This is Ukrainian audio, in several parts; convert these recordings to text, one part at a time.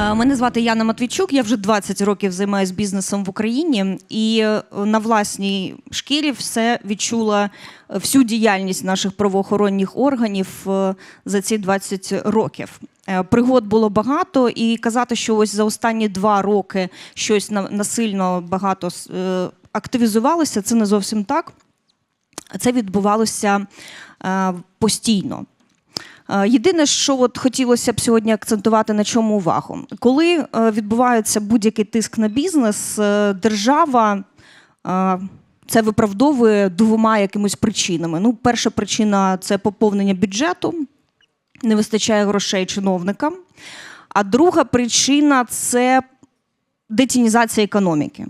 Е, Мене звати Яна Матвійчук. Я вже 20 років займаюся бізнесом в Україні і е, на власній шкірі все відчула е, всю діяльність наших правоохоронних органів за ці 20 років. Пригод було багато, і казати, що ось за останні два роки щось на- насильно багато активізувалося, це не зовсім так. Це відбувалося постійно. Е, Єдине, що от хотілося б сьогодні акцентувати на чому увагу, коли е, відбувається будь-який тиск на бізнес, е, держава це виправдовує двома якимись причинами. Ну, перша причина це поповнення бюджету, не вистачає грошей чиновникам. А друга причина це детінізація економіки.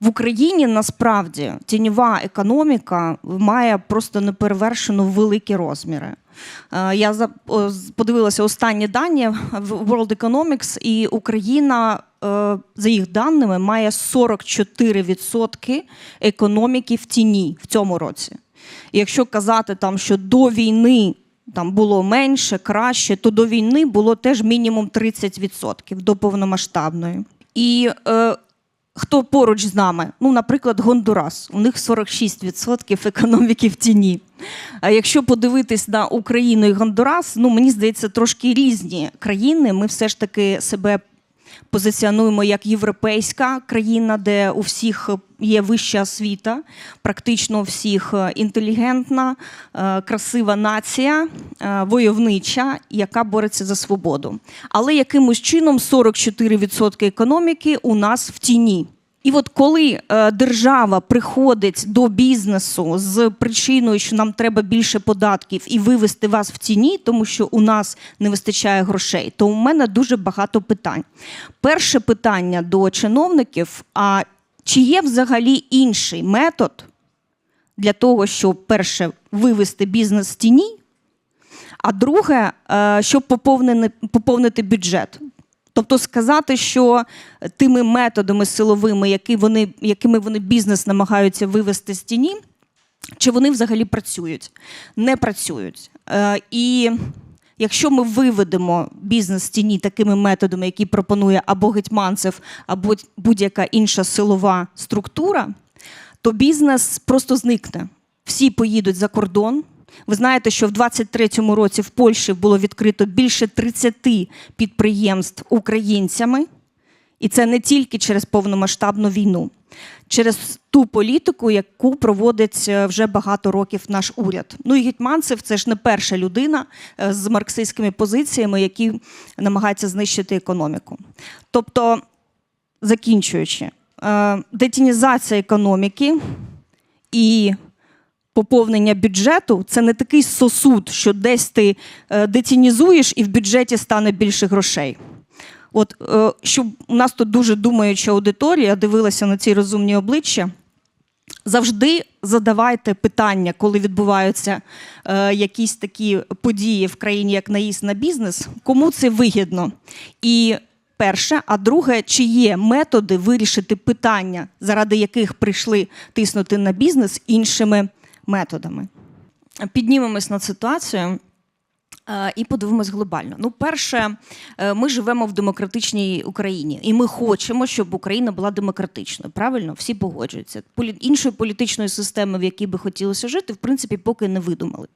В Україні насправді тіньова економіка має просто неперевершено великі розміри. Е, Я подивилася останні дані в World Economics, і Україна, е, за їх даними, має 44% економіки в тіні в цьому році. І якщо казати там, що до війни там було менше, краще, то до війни було теж мінімум 30% до повномасштабної. І е, хто поруч з нами? Ну, наприклад, Гондурас. У них 46% економіки в тіні. А якщо подивитись на Україну і Гондурас, ну мені здається, трошки різні країни. Ми все ж таки себе позиціонуємо як європейська країна, де у всіх є вища освіта, практично у всіх е, інтелігентна, е, красива нація, е, войовнича, яка бореться за свободу. Але якимось чином 44% економіки у нас в тіні. І от коли е, держава приходить до бізнесу з причиною, що нам треба більше податків і вивести вас в тіні, тому що у нас не вистачає грошей, то у мене дуже багато питань. Перше питання до чиновників: а чи є взагалі інший метод для того, щоб перше вивести бізнес з тіні, а друге, е, щоб поповнити бюджет? Тобто сказати, що тими методами силовими, які вони, якими вони бізнес намагаються вивести з тіні, чи вони взагалі працюють? Не працюють. Е, і якщо ми виведемо бізнес з тіні такими методами, які пропонує або Гетьманцев, або будь-яка інша силова структура, то бізнес просто зникне. Всі поїдуть за кордон. Ви знаєте, що в 23-му році в Польщі було відкрито більше 30 підприємств українцями, і це не тільки через повномасштабну війну, через ту політику, яку проводить е, вже багато років наш уряд. Ну і Гетьманцев це ж не перша людина е, з марксистськими позиціями, які намагаються знищити економіку. Тобто, закінчуючи, е, детінізація економіки і поповнення бюджету це не такий сосуд, що десь ти е, детінізуєш і в бюджеті стане більше грошей. От е, щоб у нас тут дуже думаюча аудиторія дивилася на ці розумні обличчя. Завжди задавайте питання, коли відбуваються е, якісь такі події в країні, як наїзд на бізнес, кому це вигідно. І перше, а друге, чи є методи вирішити питання, заради яких прийшли тиснути на бізнес іншими методами. Піднімемось над ситуацією. Е, І подивимось глобально. Ну, перше, е, ми живемо в демократичній Україні, і ми хочемо, щоб Україна була демократичною. Правильно, всі погоджуються. Іншої політичної системи, в якій би хотілося жити, в принципі, поки не видумали.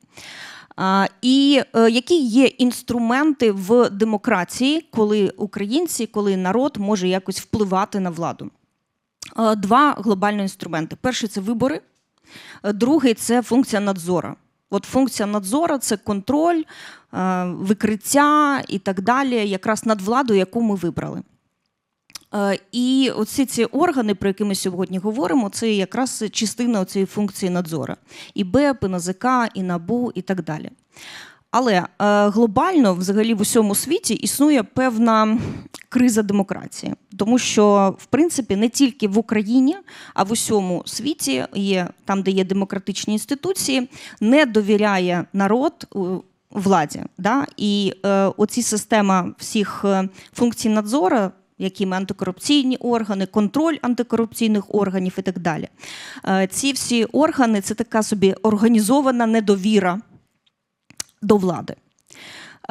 І е, які є інструменти в демократії, коли українці, коли народ може якось впливати на владу? Два глобальні інструменти: перший це вибори, другий це функція надзору. От функція надзору це контроль, е, викриття і так далі, якраз над владою, яку ми вибрали. Е, І оці ці органи, про які ми сьогодні говоримо, це якраз частина цієї функції надзору. І БЕП, і НАЗК, і НАБУ, і так далі. Але е, глобально, взагалі, в усьому світі існує певна криза демократії, тому що, в принципі, не тільки в Україні, а в усьому світі є там, де є демократичні інституції, не довіряє народ е, владі. Да? І е, оці система всіх е, функцій надзору. Якими антикорупційні органи, контроль антикорупційних органів і так далі. Е, Ці всі органи це така собі організована недовіра до влади.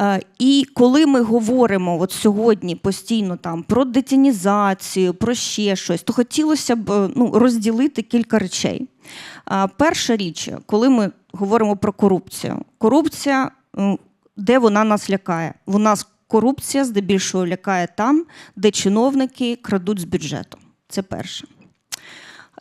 Е, І коли ми говоримо от сьогодні постійно там про детінізацію, про ще щось, то хотілося б е, ну, розділити кілька речей. Е, Перша річ, коли ми говоримо про корупцію, корупція, де вона нас лякає? Нас корупція здебільшого лякає там, де чиновники крадуть з бюджету. Це перше.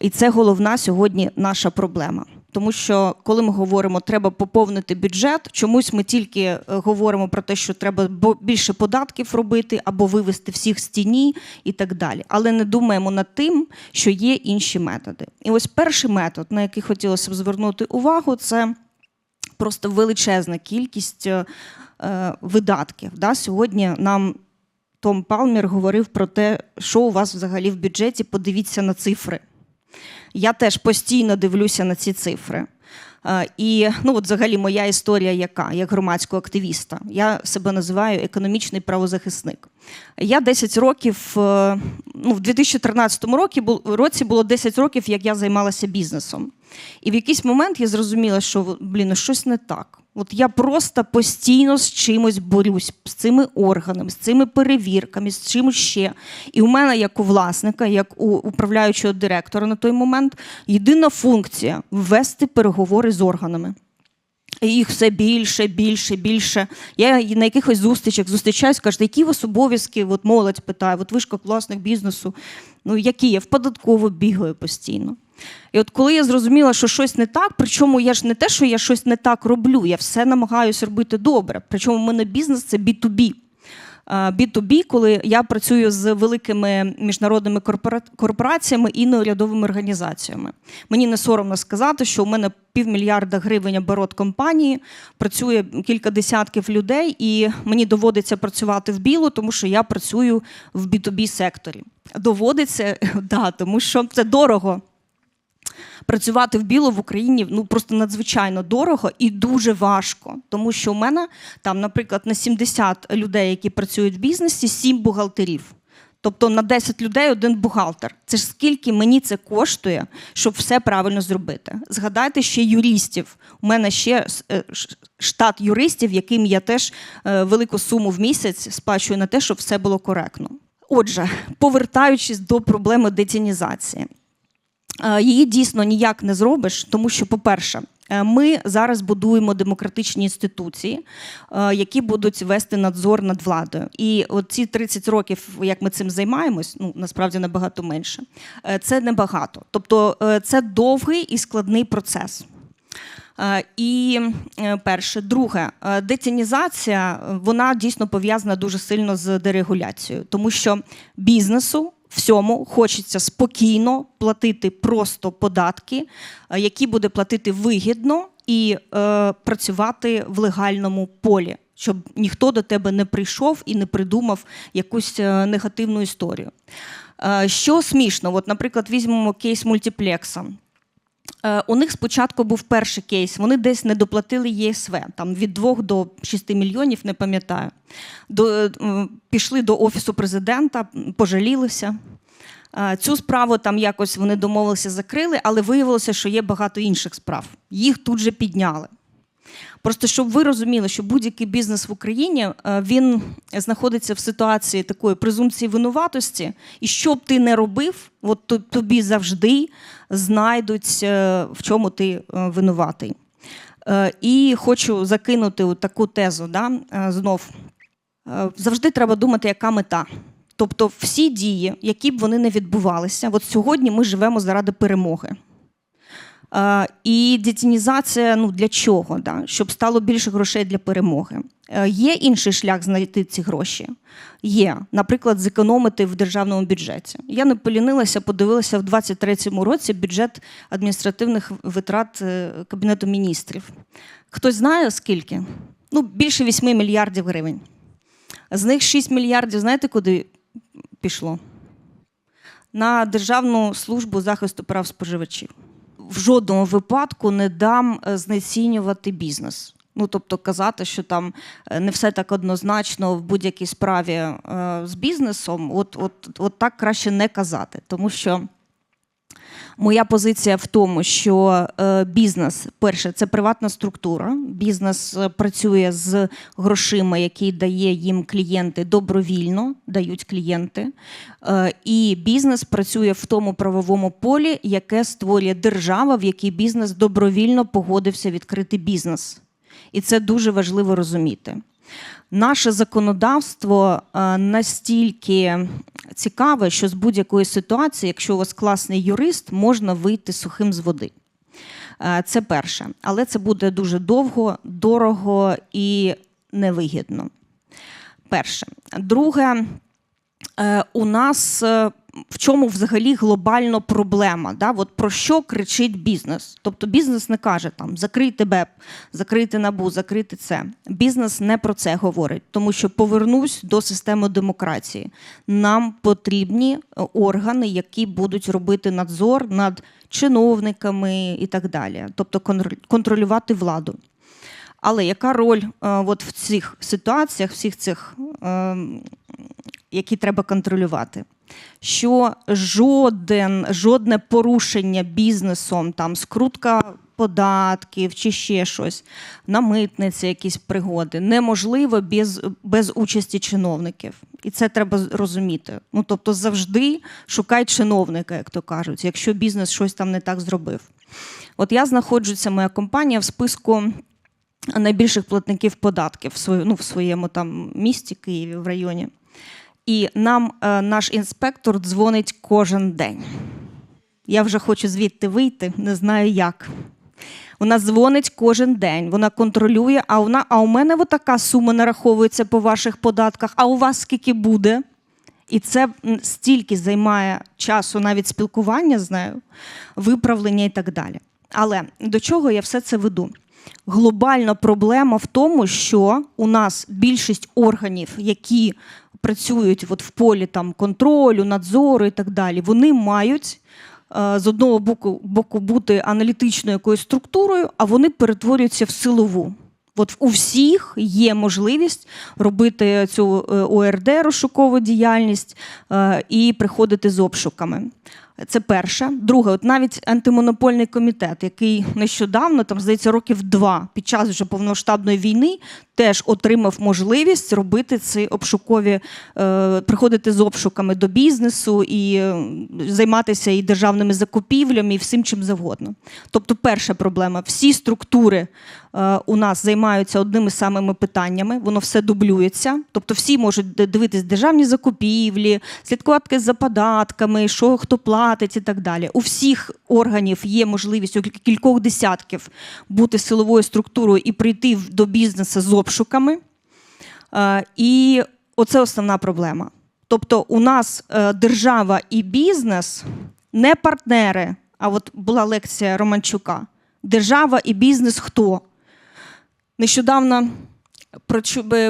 І це головна сьогодні наша проблема. Тому що коли ми говоримо, треба поповнити бюджет, чомусь ми тільки е, говоримо про те, що треба більше податків робити або вивести всіх з тіні і так далі. Але не думаємо над тим, що є інші методи. І ось перший метод, на який хотілося б звернути увагу, це просто величезна кількість е, е, видатків. Да? Сьогодні нам Том Палмір говорив про те, що у вас взагалі в бюджеті. Подивіться на цифри. Я теж постійно дивлюся на ці цифри. Е, І ну, от взагалі моя історія яка, як громадського активіста. Я себе називаю економічний правозахисник. Я 10 років, е, ну, в 2013 році, бу- році було 10 років, як я займалася бізнесом. І в якийсь момент я зрозуміла, що блін, ну, щось не так. От я просто постійно з чимось борюсь, з цими органами, з цими перевірками, з чимось ще. І у мене, як у власника, як у управляючого директора на той момент, єдина функція ввести переговори з органами. І їх все більше, більше, більше. Я на якихось зустрічах зустрічаюсь, кажуть, які у вас обов'язки? От молодь питає, от ви ж як власник бізнесу, ну які я в податкову бігаю постійно. І от коли я зрозуміла, що щось не так, причому я ж не те, що я щось не так роблю, я все намагаюся робити добре. Причому в мене бізнес це B2B. Е, B2B, коли я працюю з великими міжнародними корпора- корпораціями і неурядовими організаціями. Мені не соромно сказати, що у мене півмільярда гривень оборот компанії, працює кілька десятків людей, і мені доводиться працювати в білу, тому що я працюю в B2B секторі. Доводиться, да, тому що це дорого. Працювати в біло в Україні ну просто надзвичайно дорого і дуже важко, тому що у мене там, наприклад, на 70 людей, які працюють в бізнесі, 7 бухгалтерів. Тобто на 10 людей один бухгалтер. Це ж скільки мені це коштує, щоб все правильно зробити. Згадайте ще юристів. У мене ще е, штат юристів, яким я теж е, велику суму в місяць сплачую на те, щоб все було коректно. Отже, повертаючись до проблеми детінізації. Е, Її дійсно ніяк не зробиш, тому що, по-перше, е, ми зараз будуємо демократичні інституції, е, які будуть вести надзор над владою. І от ці 30 років, як ми цим займаємось, ну насправді набагато менше, це небагато. Тобто це довгий і складний процес. І перше, друге, детінізація вона дійсно пов'язана дуже сильно з дерегуляцією, тому що бізнесу всьому хочеться спокійно платити просто податки, е, які буде платити вигідно і е, працювати в легальному полі. Щоб ніхто до тебе не прийшов і не придумав якусь е, негативну історію. Е, Що смішно, от, наприклад, візьмемо кейс мультиплекса. Е, У них спочатку був перший кейс. Вони десь не доплатили ЄСВ, там від 2 до 6 мільйонів, не пам'ятаю. До, е, пішли до офісу президента, пожалілися. Е, Цю справу там якось вони домовилися, закрили, але виявилося, що є багато інших справ. Їх тут же підняли. Просто щоб ви розуміли, що будь-який бізнес в Україні е, він знаходиться в ситуації такої презумпції винуватості, і що б ти не робив, от то- тобі завжди знайдуть, е, в чому ти е, винуватий. І хочу закинути таку тезу. Да? Знов завжди треба думати, яка мета. Тобто, всі дії, які б вони не відбувалися, от сьогодні ми живемо заради перемоги. Е, І детінізація ну для чого? Да? Щоб стало більше грошей для перемоги. Е, Є інший шлях знайти ці гроші? Є, наприклад, зекономити в державному бюджеті. Я не полінилася, подивилася в 2023 році бюджет адміністративних витрат е, Кабінету міністрів. Хтось знає скільки? Ну, більше 8 мільярдів гривень. З них 6 мільярдів, знаєте, куди пішло? На Державну службу захисту прав споживачів. В жодному випадку не дам е, знецінювати бізнес. Ну, тобто казати, що там е, не все так однозначно в будь-якій справі е, з бізнесом, от, от, от так краще не казати, тому що Моя позиція в тому, що е, бізнес, перше, це приватна структура. Бізнес е, працює з грошима, які дає їм клієнти добровільно, дають клієнти. Е, і бізнес працює в тому правовому полі, яке створює держава, в якій бізнес добровільно погодився відкрити бізнес. І це дуже важливо розуміти. Наше законодавство настільки цікаве, що з будь-якої ситуації, якщо у вас класний юрист, можна вийти сухим з води. Е, Це перше. Але це буде дуже довго, дорого і невигідно. Перше. Друге, е, у нас е, в чому взагалі глобально проблема? Да? От про що кричить бізнес? Тобто бізнес не каже там закрийте БЕП, закрийте набу, закрийте це. Бізнес не про це говорить, тому що повернусь до системи демократії. Нам потрібні е, органи, які будуть робити надзор над чиновниками і так далі, тобто контролювати владу. Але яка роль е, от в цих ситуаціях, всіх цих, е, які треба контролювати? Що жоден, жодне порушення бізнесом, там скрутка податків чи ще щось, на митниці якісь пригоди, неможливо без, без участі чиновників. І це треба розуміти. Ну тобто завжди шукай чиновника, як то кажуть, якщо бізнес щось там не так зробив. От я знаходжуся, моя компанія в списку найбільших платників податків в, ну, в своєму там місті, Києві, в районі. І нам е, наш інспектор дзвонить кожен день. Я вже хочу звідти вийти, не знаю як. Вона дзвонить кожен день, вона контролює, а вона, а у мене така сума нараховується по ваших податках, а у вас скільки буде? І це стільки займає часу навіть спілкування з нею, виправлення і так далі. Але до чого я все це веду? Глобальна проблема в тому, що у нас більшість органів, які працюють от в полі там, контролю, надзору і так далі, вони мають е, з одного боку, боку бути аналітичною якоюсь структурою, а вони перетворюються в силову. От у всіх є можливість робити цю е, ОРД, розшукову діяльність е, і приходити з обшуками. Це перше. Друге, от навіть антимонопольний комітет, який нещодавно, там здається, років два під час вже повномасштабної війни, теж отримав можливість робити ці обшукові, е, приходити з обшуками до бізнесу і е, займатися і державними закупівлями, і всім чим завгодно. Тобто, перша проблема: всі структури у нас займаються одними самими питаннями, воно все дублюється. Тобто, всі можуть дивитись державні закупівлі, слідкувати за податками, що хто платить і так далі. У всіх органів є можливість у кількох десятків бути силовою структурою і прийти до бізнесу з обшуками. Е, І оце основна проблема. Тобто, у нас е, держава і бізнес не партнери. А от була лекція Романчука. Держава і бізнес хто? Нещодавно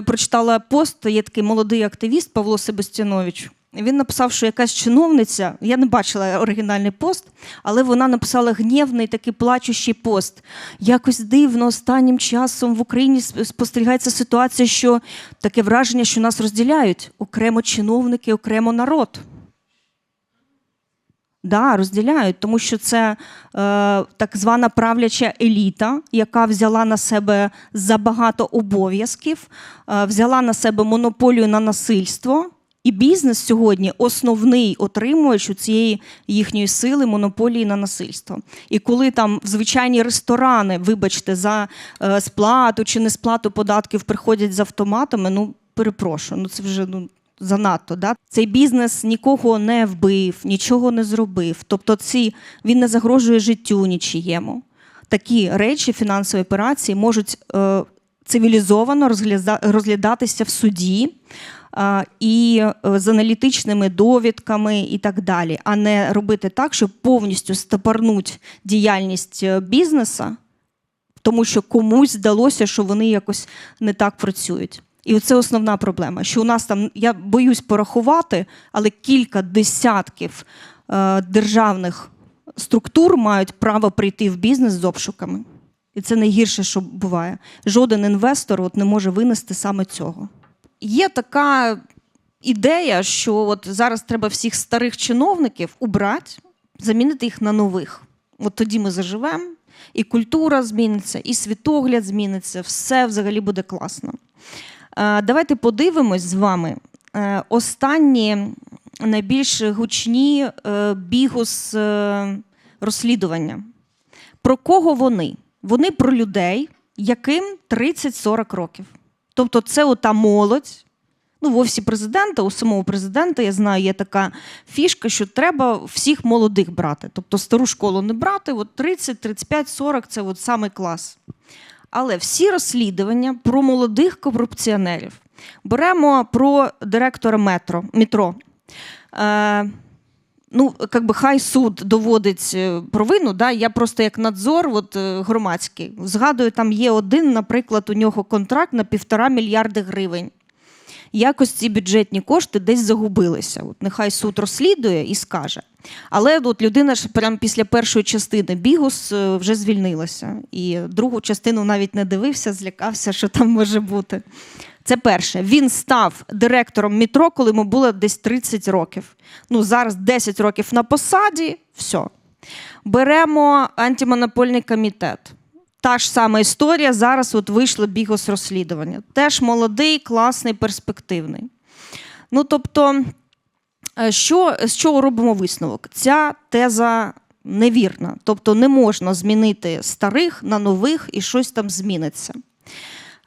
прочитала пост, є такий молодий активіст Павло Себастьянович. Він написав, що якась чиновниця, я не бачила оригінальний пост, але вона написала гнівний такий плачущий пост. Якось дивно останнім часом в Україні спостерігається ситуація, що таке враження, що нас розділяють окремо чиновники, окремо народ. Да, розділяють, тому що це е, так звана правляча еліта, яка взяла на себе забагато обов'язків, е, взяла на себе монополію на насильство. І бізнес сьогодні основний отримувач у цієї їхньої сили монополії на насильство. І коли там звичайні ресторани, вибачте, за е, сплату чи несплату податків приходять з автоматами, ну перепрошую, ну це вже ну. Занадто, да? цей бізнес нікого не вбив, нічого не зробив. Тобто, ці він не загрожує життю нічиєму. Такі речі, фінансові операції можуть е, цивілізовано розгляда- розглядатися в суді і е, з аналітичними довідками і так далі, а не робити так, щоб повністю стопорнуть діяльність е, бізнеса, тому що комусь здалося, що вони якось не так працюють. І це основна проблема. Що у нас там, я боюсь порахувати, але кілька десятків е, державних структур мають право прийти в бізнес з обшуками. І це найгірше, що буває. Жоден інвестор от не може винести саме цього. Є така ідея, що от зараз треба всіх старих чиновників убрати замінити їх на нових. От тоді ми заживемо, і культура зміниться, і світогляд зміниться, все взагалі буде класно. Е, Давайте подивимось з вами е, останні найбільш гучні е, бігус розслідування. Про кого вони? Вони про людей, яким 30-40 років. Тобто, це ота молодь. Ну, в офісі президента, у самого президента, я знаю, є така фішка, що треба всіх молодих брати. Тобто стару школу не брати, от 30, 35, 40 це от саме клас. Але всі розслідування про молодих корупціонерів беремо про директора метро, метро. Е, ну, как би хай суд доводить е, провину. Да? Я просто як надзор от, е, громадський. Згадую, там є один, наприклад, у нього контракт на півтора мільярди гривень. Якось ці бюджетні кошти десь загубилися. От нехай суд розслідує і скаже. Але от людина ж прямо після першої частини бігус е, вже звільнилася. І другу частину навіть не дивився, злякався, що там може бути. Це перше. Він став директором метро, коли йому було десь 30 років. Ну, зараз 10 років на посаді, все. Беремо антимонопольний комітет. Та ж сама історія. Зараз от вийшло бігос розслідування. Теж молодий, класний, перспективний. Ну, тобто, е, що, з чого робимо висновок? Ця теза невірна. Тобто не можна змінити старих на нових і щось там зміниться.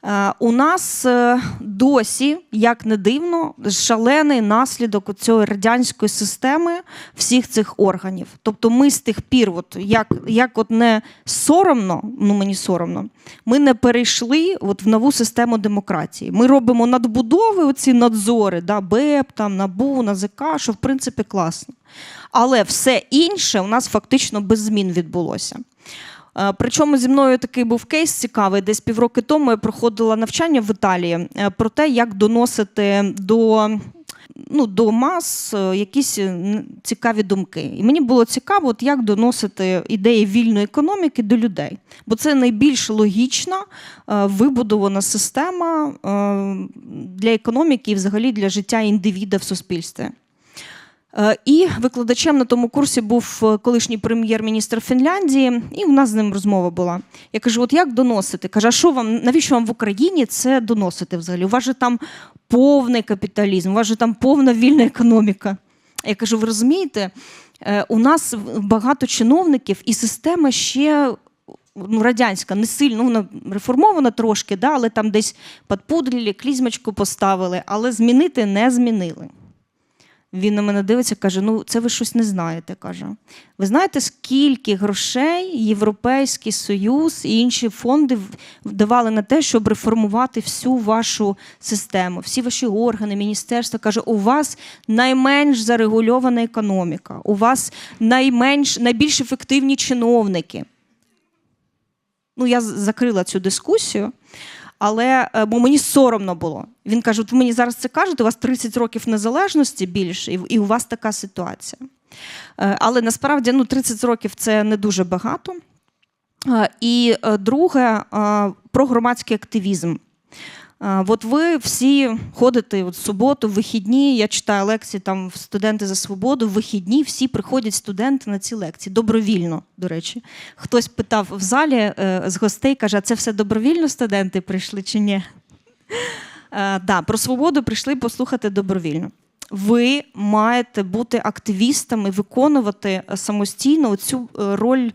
Е, У нас е, досі, як не дивно, шалений наслідок цієї радянської системи всіх цих органів. Тобто, ми з тих пір, от як, як от не соромно, ну мені соромно, ми не перейшли от в нову систему демократії. Ми робимо надбудови, оці надзори, да, БЕП, там, НАБУ, НАЗК, що в принципі класно. Але все інше у нас фактично без змін відбулося. Е, Причому зі мною такий був кейс цікавий. Десь півроки тому я проходила навчання в Італії е, про те, як доносити до. Ну, до мас е, якісь цікаві думки. І мені було цікаво, от як доносити ідеї вільної економіки до людей. Бо це найбільш логічна вибудована система для економіки і взагалі для життя індивіда в суспільстві. Е, І викладачем на тому курсі був е, колишній прем'єр-міністр Фінляндії, і в нас з ним розмова була. Я кажу: от як доносити? Каже, що вам, навіщо вам в Україні це доносити взагалі? У вас же там повний капіталізм, у вас же там повна вільна економіка. Я кажу, ви розумієте, е, у нас багато чиновників, і система ще. Ну, радянська, не сильно, вона реформована трошки, да, але там десь підпудрили, клізмочку поставили, але змінити не змінили. Він на мене дивиться, каже: Ну, це ви щось не знаєте. каже. Ви знаєте, скільки грошей Європейський Союз і інші фонди давали на те, щоб реформувати всю вашу систему, всі ваші органи, міністерства. Каже, у вас найменш зарегульована економіка, у вас найменш найбільш ефективні чиновники. Ну, я закрила цю дискусію. Але е, бо мені соромно було. Він каже: ви мені зараз це кажете, у вас 30 років незалежності більше, і, у вас така ситуація. Е, Але насправді ну, 30 років це не дуже багато. Е, І друге, про громадський активізм. От ви всі ходите от в суботу, в вихідні. Я читаю лекції там студенти за свободу. В вихідні всі приходять студенти на ці лекції добровільно. До речі, хтось питав в залі е, з гостей, каже: а це все добровільно студенти прийшли чи ні? Е, да, про свободу прийшли послухати добровільно. Ви маєте бути активістами, виконувати е, самостійно цю роль е,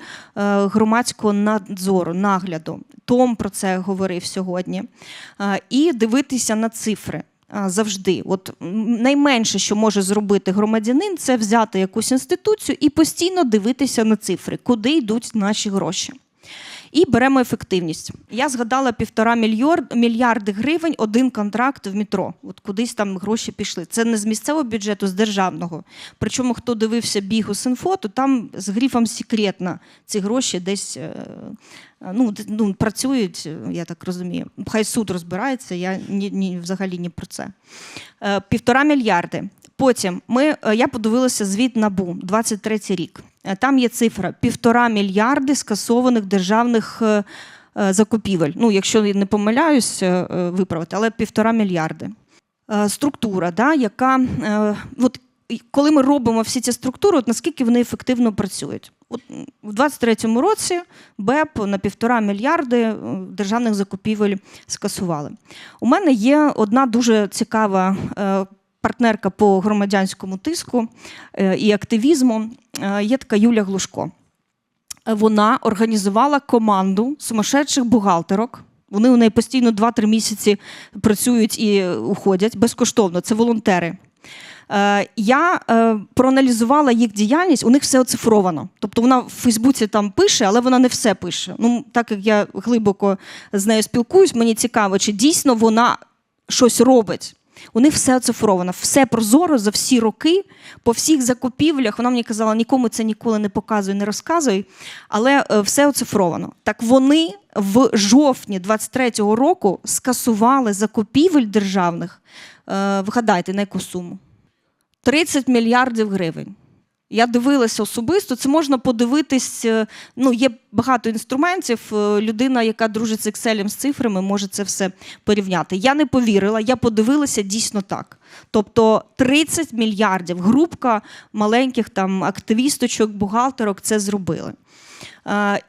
громадського надзору, нагляду. Том про це говорив сьогодні. Е, І дивитися на цифри. е, Завжди, от найменше, що може зробити громадянин, це взяти якусь інституцію і постійно дивитися на цифри, куди йдуть наші гроші. І беремо ефективність. Я згадала півтора мільярд, мільярди гривень, один контракт в метро. От кудись там гроші пішли. Це не з місцевого бюджету, з державного. Причому, хто дивився бігу Синфо, то там з грифом секретно ці гроші десь е, ну, ну, працюють, е, я так розумію. Хай суд розбирається, я ні, ні, взагалі не про це. Е, Півтора мільярди. Потім ми, е, я подивилася звіт НАБУ, 23 рік. Е, Там є цифра півтора мільярди скасованих державних закупівель. Ну, якщо не помиляюсь, виправити, але півтора мільярди. Структура, да, яка от коли ми робимо всі ці структури, от наскільки вони ефективно працюють. М, 23-му році БЕП на півтора мільярди е, державних закупівель скасували. У мене є одна дуже цікава е, партнерка по громадянському тиску е, і активізму. Є така Юля Глушко. Вона організувала команду сумасшедших бухгалтерок. Вони у неї постійно 2-3 місяці працюють і уходять безкоштовно. Це волонтери. Е, Я е, проаналізувала їх діяльність, у них все оцифровано. Тобто вона в Фейсбуці там пише, але вона не все пише. Ну, так як я глибоко з нею спілкуюсь, мені цікаво, чи дійсно вона щось робить. У них все оцифровано, все прозоро за всі роки, по всіх закупівлях. Вона мені казала, нікому це ніколи не показуй, не розказуй, але е, все оцифровано. Так вони в жовтні 23-го року скасували закупівель державних. Е, Вгадайте, на яку суму? 30 мільярдів гривень. Я дивилася особисто, це можна подивитись. е, Ну, є багато інструментів. е, Людина, яка дружить з Excel з цифрами, може це все порівняти. Я не повірила, я подивилася дійсно так. Тобто 30 мільярдів. Групка маленьких там активісточок, бухгалтерок це зробили.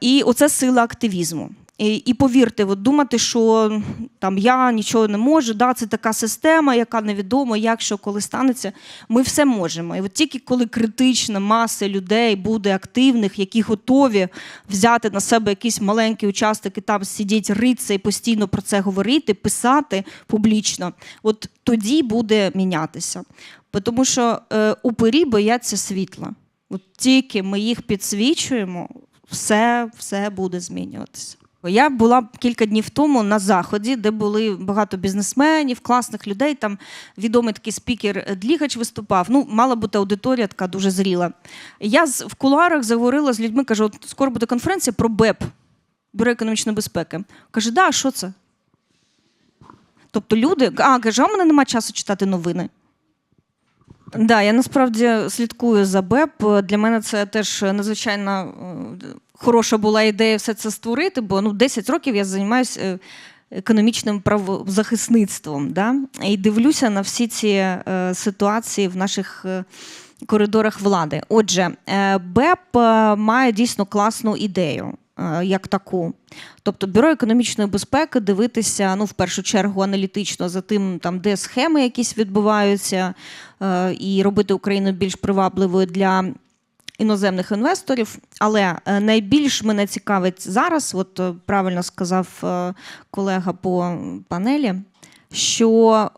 І оце сила активізму. І, повірте, от думати, що там я нічого не можу, да, це така система, яка невідомо, як що коли станеться. Ми все можемо. І от тільки коли критична маса людей буде активних, які готові взяти на себе якийсь маленький участок там сидіти, ритися і постійно про це говорити, писати публічно, от тоді буде мінятися. Тому що е, упирі бояться світла. От тільки ми їх підсвічуємо, все, все буде змінюватися. Я була кілька днів тому на заході, де були багато бізнесменів, класних людей. Там відомий такий спікер Длігач виступав. Ну, мала бути аудиторія така дуже зріла. Я в кулуарах заговорила з людьми, кажу, от скоро буде конференція про БЕП, Бюро економічної безпеки. Каже, да, а що це? Тобто люди, а каже, а мене немає часу читати новини. Так, да, я насправді слідкую за БЕП. Для мене це теж надзвичайно е, хороша була ідея все це створити, бо ну, 10 років я займаюся економічним правозахисництвом. Да? І дивлюся на всі ці е, ситуації в наших е, коридорах влади. Отже, е, БЕП е, має дійсно класну ідею. е, Як таку, тобто бюро економічної безпеки дивитися ну в першу чергу аналітично за тим, там де схеми якісь відбуваються, е, і робити Україну більш привабливою для іноземних інвесторів. Але е, найбільш мене цікавить зараз, от е, правильно сказав е, колега по панелі, що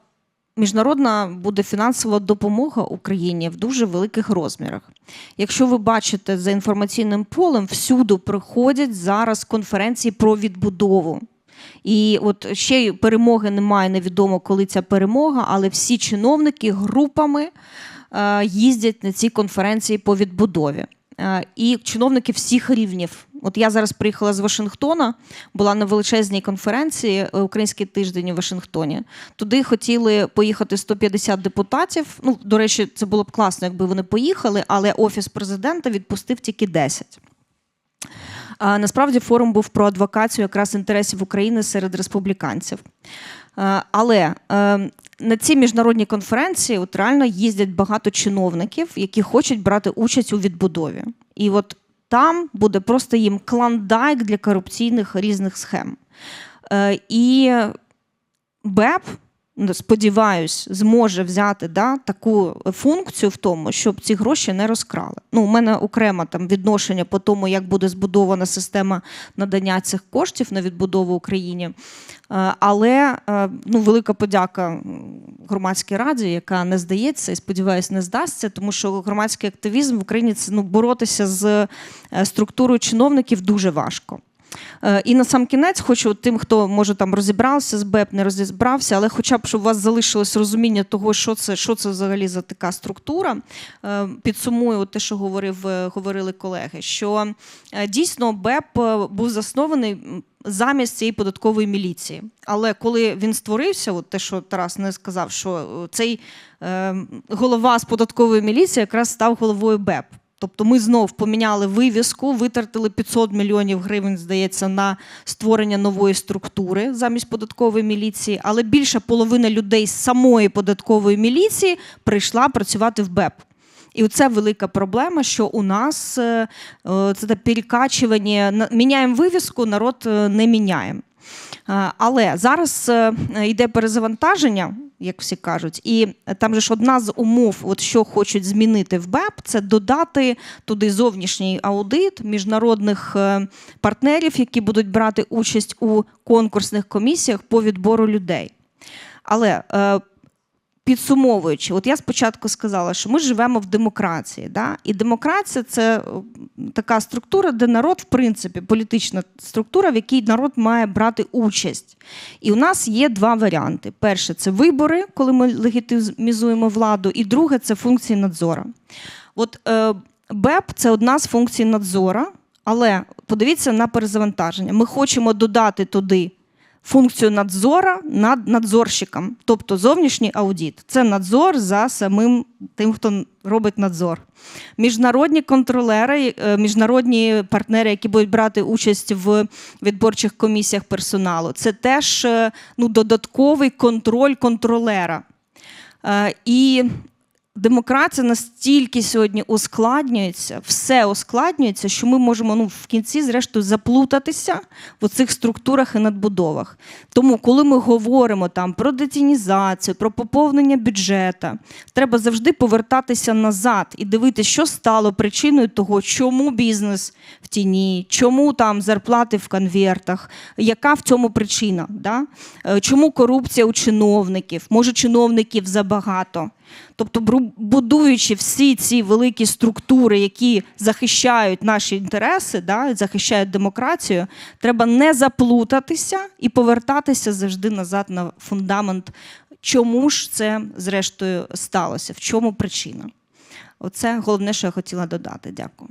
міжнародна буде фінансова допомога Україні в дуже великих розмірах. Якщо ви бачите за інформаційним полем, всюди проходять зараз конференції про відбудову. І от ще й перемоги немає, невідомо, коли ця перемога, але всі чиновники групами їздять на ці конференції по відбудові. Е, І чиновники всіх рівнів. От я зараз приїхала з Вашингтона, була на величезній конференції е, Український тиждень у Вашингтоні. Туди хотіли поїхати 150 депутатів. Ну, до речі, це було б класно, якби вони поїхали, але офіс президента відпустив тільки 10. А, Насправді форум був про адвокацію якраз інтересів України серед республіканців. Е, Але е, на ці міжнародні конференції от реально їздять багато чиновників, які хочуть брати участь у відбудові. І от там буде просто їм клондайк для корупційних різних схем. Е, І БЕП, сподіваюсь, зможе взяти да, таку функцію в тому, щоб ці гроші не розкрали. Ну, у мене окремо там відношення по тому, як буде збудована система надання цих коштів на відбудову Україні. Е, Але е, ну, велика подяка громадській раді, яка не здається і сподіваюсь, не здасться, тому що громадський активізм в Україні це ну, боротися з е, структурою чиновників дуже важко. Е, І на сам кінець хочу тим, хто може там розібрався з БЕП, не розібрався, але хоча б щоб у вас залишилось розуміння того, що це, що це взагалі за така структура. е, Підсумую те, що говорив, е, говорили колеги, що дійсно БЕП був заснований замість цієї податкової міліції. Але коли він створився, от те, що Тарас не сказав, що цей е, голова з податкової міліції якраз став головою БЕП. Тобто ми знов поміняли вивіску, витратили 500 мільйонів гривень, здається, на створення нової структури замість податкової міліції, але більша половина людей з самої податкової міліції прийшла працювати в БЕП. І оце велика проблема, що у нас е, е, це перекачування, міняємо вивіску, народ е, не міняє. Е, Але зараз е, йде перезавантаження, як всі кажуть, і там же ж одна з умов, от що хочуть змінити в БЕП, це додати туди зовнішній аудит міжнародних е, партнерів, які будуть брати участь у конкурсних комісіях по відбору людей. Але підсумовуючи, от я спочатку сказала, що ми живемо в демократії. Да? І демократія це е, така структура, де народ, в принципі, політична структура, в якій народ має брати участь. І у нас є два варіанти: перше це вибори, коли ми легітимізуємо владу, і друге це функції надзору. От е, БЕП це одна з функцій надзора, але подивіться на перезавантаження. Ми хочемо додати туди функцію надзора над надзорщиком, тобто зовнішній аудит. Це надзор за самим тим, хто робить надзор. Міжнародні контролери, е, міжнародні партнери, які будуть брати участь в відборчих комісіях персоналу, це теж е, ну, додатковий контроль контролера. Е, І демократія настільки сьогодні ускладнюється, все ускладнюється, що ми можемо ну, в кінці, зрештою, заплутатися в цих структурах і надбудовах. Тому, коли ми говоримо там про детінізацію, про поповнення бюджету, треба завжди повертатися назад і дивитися, що стало причиною того, чому бізнес в тіні, чому там зарплати в конвертах, яка в цьому причина? Да? Е, Чому корупція у чиновників? Може, чиновників забагато? Тобто, будуючи всі ці великі структури, які захищають наші інтереси, да, захищають демократію, треба не заплутатися і повертатися завжди назад на фундамент, чому ж це зрештою сталося, в чому причина. Оце головне, що я хотіла додати. Дякую.